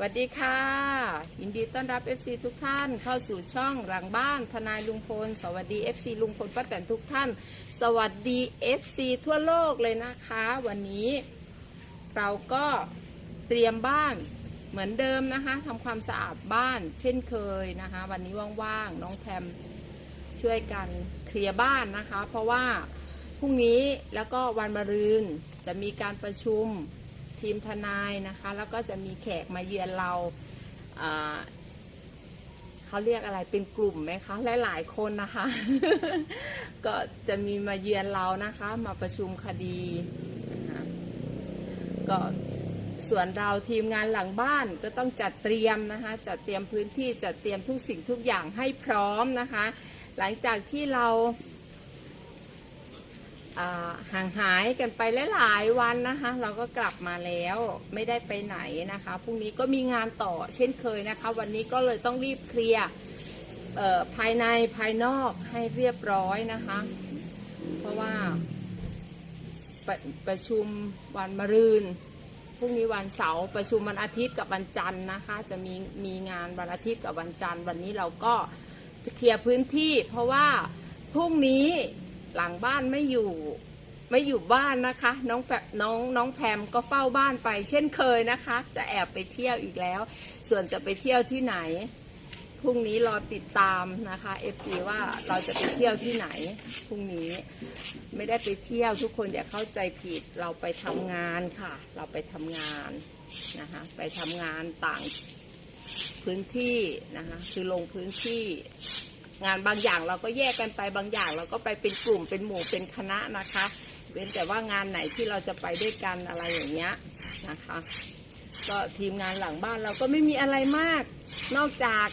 สวัสดีค่ะยินดีต้อนรับ FC ทุกท่านเข้าสู่ช่องหลังบ้านทนายลุงพล สวัสดี FC ลุงพลป้าแตนทุกท่าน สวัสดี FC ทั่วโลกเลยนะคะ วันนี้เราก็เตรียมบ้านเหมือนเดิมนะคะทำความสะอาดบ้านเช่นเคยนะคะ วันนี้ว่างๆน้องแพมช่วยกันเคลียร์บ้านนะคะ เพราะว่าพรุ่งนี้แล้วก็วันมะรืนจะมีการประชุม ทีมทนายนะคะ แล้วก็จะมีแขกมาเยือนเราเขาเรียกอะไรเป็นกลุ่มไหมคะ หลายๆคนนะคะ ก็จะมีมาเยือนเรานะคะ มาประชุมคดีนะคะก็ส่วนเราทีมงานหลังบ้านก็ต้องจัดเตรียมนะคะ จัดเตรียมพื้นที่จัดเตรียมทุกสิ่งทุกอย่างให้พร้อมนะคะ หลังจากที่เรา ห่างหายกันไปหลายๆวันนะคะ เราก็กลับมาแล้วไม่ได้ไปไหนนะคะพรุ่งนี้ก็มีงานต่อเช่นเคยนะคะ วันนี้ก็เลยต้องรีบเคลียร์ภายในภายนอกให้เรียบร้อยนะคะ เพราะว่าประประชุมวันมะรืนพรุ่งนี้วันเสาร์ประชุมวันอาทิตย์กับวันจันทร์นะคะ จะมีมีงานวันอาทิตย์กับวันจันทร์ วันนี้เราก็จะเคลียร์พื้นที่ เพราะว่าพรุ่งนี้ หลังบ้านไม่อยู่ไม่อยู่บ้านนะคะ น้องแพน้องน้องแพมก็เฝ้าบ้านไป เช่นเคยนะคะ จะแอบไปเที่ยวอีกแล้ว ส่วนจะไปเที่ยวที่ไหนพรุ่งนี้รอติดตามนะคะเอฟซีว่าเราจะไปเที่ยวที่ไหนพรุ่งนี้ไม่ได้ไปเที่ยวทุกคนอย่าเข้าใจผิดเราไปทำงานค่ะ เราไปทำงานนะคะไปทำงานต่างพื้นที่นะคะคือลงพื้นที่ งานบางอย่างเราก็แยกกันไปบางอย่าง เราก็ไปเป็นกลุ่มเป็นหมู่เป็นคณะนะคะเป็นแต่ว่างานไหนที่เราจะไปด้วยกันอะไรอย่างเงี้ยนะคะ ก็ทีมงานหลังบ้านเราก็ไม่มีอะไรมาก นอกจาก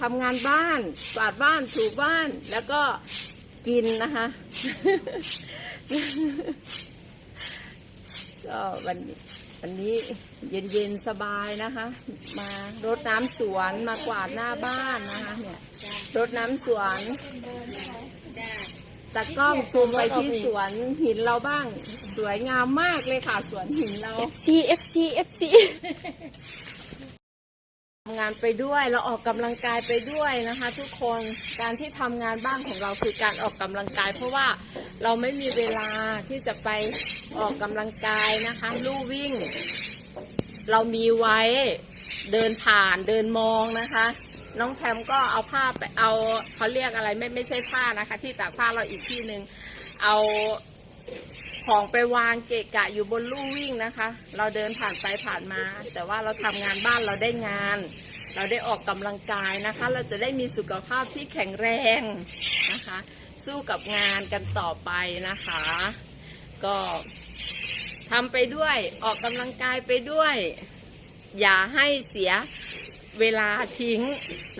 ทำงานบ้านกวาดบ้านถูบ้านแล้วก็กินนะคะก็วันวันนี้เย็นๆสบายนะคะ มารดน้ำสวนมากวาดหน้าบ้านนะคะเนี่ย รดน้ำสวนตะกล้องซูมไปที่สวนหินเราบ้าง สวยงามมากเลยค่ะสวนหินเรา FC FC FC ทำงานไปด้วยเราออกกำลังกายไปด้วยนะคะ ทุกคนการที่ทำงานบ้านของเราคือการออกกำลังกาย เพราะว่าเราไม่มีเวลาที่จะไปออกกำลังกายนะคะลู่วิ่ง เรามีไว้เดินผ่านเดินมองนะคะ น้องแพมก็เอาผ้าไปเอาเขาเรียกอะไรไม่ไม่ใช่ผ้านะคะ ที่ตากผ้าเราอีกที่หนึ่งเอาของไปวางเกะกะอยู่บนลู่วิ่งนะคะ เราเดินผ่านไปผ่านมา แต่ว่าเราทำงานบ้านเราได้งาน เราได้ออกกำลังกายนะคะ เราจะได้มีสุขภาพที่แข็งแรงนะคะ สู้กับงานกันต่อไปนะคะ ก็ทำไปด้วยออกกำลังกายไปด้วย อย่าให้เสีย เวลาทิ้ง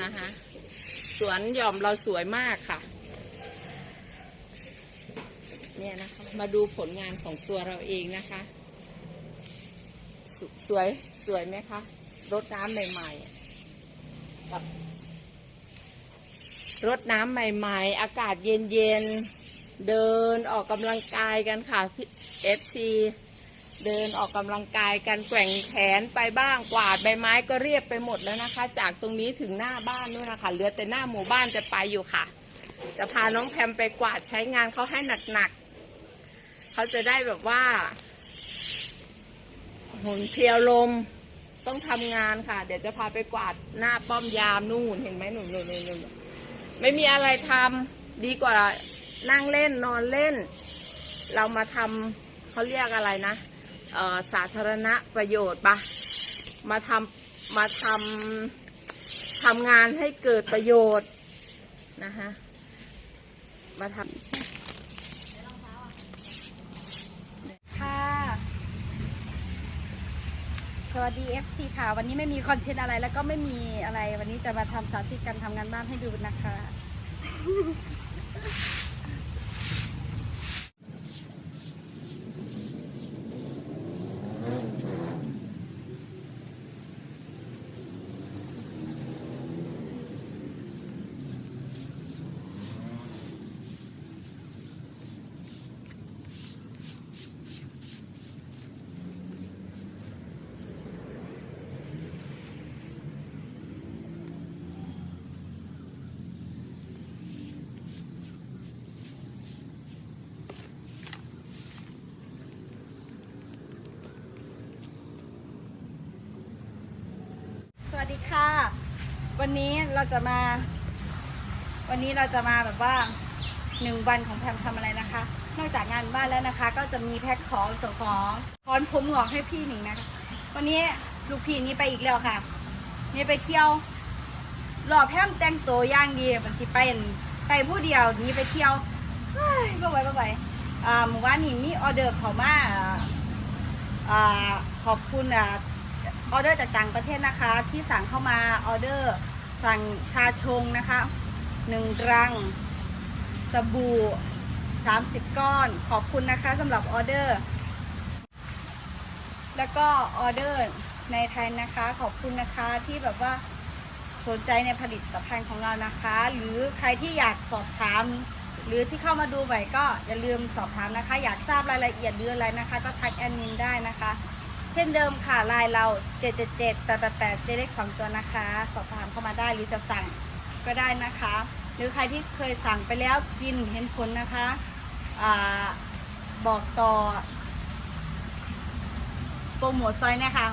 นะคะ สวนหย่อมเราสวยมากค่ะ เนี่ยนะคะ มาดูผลงานของตัวเราเองนะคะ สสวยสวยไหมคะรดน้ำใหม่ๆแบบรดน้ำใหม่ ๆ อากาศเย็นๆ เดินออกกำลังกายกันค่ะเอฟซี เดินออกกำลังกายกันแกว่งแขนไปบ้างกวาดใบไม้ก็เรียบไปหมดแล้วนะคะ จากตรงนี้ถึงหน้าบ้านนู่นนะคะเหลือแต่หน้าหมู่บ้านจะไปอยู่ค่ะ จะพาน้องแพมไปกวาดใช้งานเขาให้หนักๆเขาจะได้แบบว่าหุ่นเพียวลมต้องทำงานค่ะ เดี๋ยวจะพาไปกวาดหน้าป้อมยามนู่นเห็นไหมหนุนหนุนหนุนหนุนไม่มีอะไรทำดีกว่านั่งเล่นนอนเล่น เรามาทำเขาเรียกอะไรนะ สาธารณประโยชน์ปะมาทำมาทำทำงานให้เกิดประโยชน์นะคะมาทำค่ะ สวัสดี FC ค่ะ วันนี้ไม่มีคอนเทนต์อะไรแล้วก็ไม่มีอะไร วันนี้จะมาทำสาธิตการทำงานบ้านให้ดูนะคะ ดีค่ะ วันนี้เราจะมา วันนี้เราจะมาแบบว่าหนึ่งวันของแพมทำอะไรนะคะ นอกจากงานบ้านแล้วนะคะ ก็จะมีแพ็คของส่งของคอนผมหงอกให้พี่หนิงนะคะ วันนี้ลูกพี่นี่ไปอีกแล้วค่ะ นี่ไปเที่ยวรอแพมแต่งตัวย่างดีมันสิไปอั่นไปผู้เดียวนี่ไปเที่ยวเฮ้ยบ่ไหวบ่ไหวอ่าหมู่บ้านนี่มีออเดอร์เขามาอ่าอ่าขอบคุณอ่า ออเดอร์จากต่างประเทศนะคะ ที่สั่งเข้ามาออเดอร์สั่งชาชงนะคะหนึ่งรังสบู่30 ก้อน ขอบคุณนะคะสำหรับออเดอร์ แล้วก็ออเดอร์ในไทยนะคะ ขอบคุณนะคะที่แบบว่าสนใจในผลิตภัณฑ์ของเรานะคะ หรือใครที่อยากสอบถาม หรือที่เข้ามาดูใหม่ก็อย่าลืมสอบถามนะคะ อยากทราบรายละเอียดหรืออะไรนะคะ ก็ทักแอดมินได้นะคะ ช่นเดิมค่ะไลน์เรา 777 888เจเล็กสองตัวนะคะ สอบถามเข้ามาได้หรือจะสั่งก็ได้นะคะ หรือใครที่เคยสั่งไปแล้วกินเห็นผลนะคะอบอกต่อโปรโมทซอยนะคะ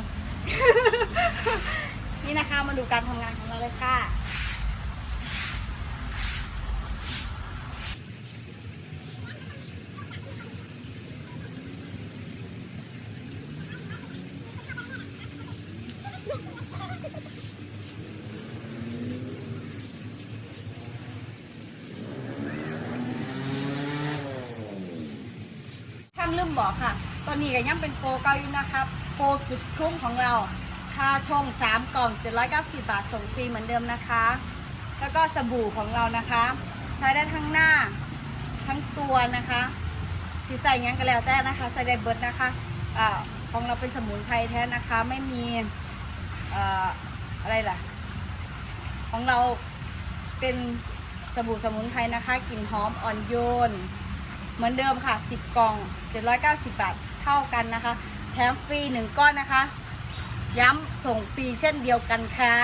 นี่นะคะมาดูการทำงานของเราเลยค่ะ บอกค่ะ ตอนนี้ก็ยังเป็นโปรเก่าอยู่นะครับโปรสุดคุ้มของเราชาชง3กล่อง 790 บาทส่งฟรีเหมือนเดิมนะคะ แล้วก็สบู่ของเรานะคะ ใช้ได้ทั้งหน้าทั้งตัวนะคะที่ใส่ยังก็แล้วแต่นะคะใส่ได้เบิร์ดนะคะอ่าของเราเป็นสมุนไพรแท้นะคะ ไม่มีอ่ออะไรล่ะ ของเราเป็นสบู่สมุนไพรนะคะกลิ่นหอมอ่อนโยน เหมือนเดิมค่ะ 10 กล่อง 790 บาทเท่ากันนะคะ แถมฟรี 1 ก้อนนะคะ ย้ำส่งฟรีเช่นเดียวกันค่ะ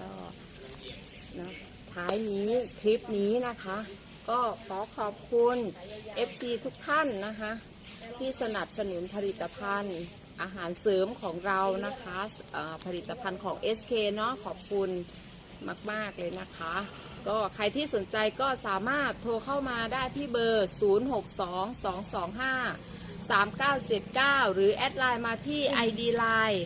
ก็นะ ท้ายนี้คลิปนี้นะคะ ก็ขอขอบคุณ FC ทุกท่านนะคะ ที่สนับสนุนผลิตภัณฑ์อาหารเสริมของเรานะคะผลิตภัณฑ์ของ SK เนาะขอบคุณมาก ๆ เลยนะคะ ก็ใครที่สนใจก็สามารถโทรเข้ามาได้ที่เบอร์ 062225 3979 หรือแอดไลน์มาที่ ID Line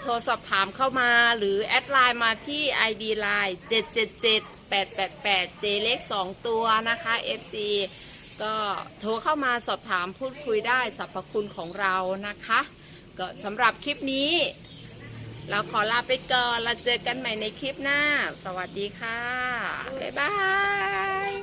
โทรสอบถามเข้ามาหรือแอดไลน์มาที่ ID Line 777 888 J เล็ก2ตัวนะคะ FC ก็โทรเข้ามาสอบถามพูดคุยได้สรรพคุณของเรานะคะ ก็สำหรับคลิปนี้ เราขอลาไปก่อนเราเจอกันใหม่ในคลิปหน้า สวัสดีค่ะ บ๊ายบาย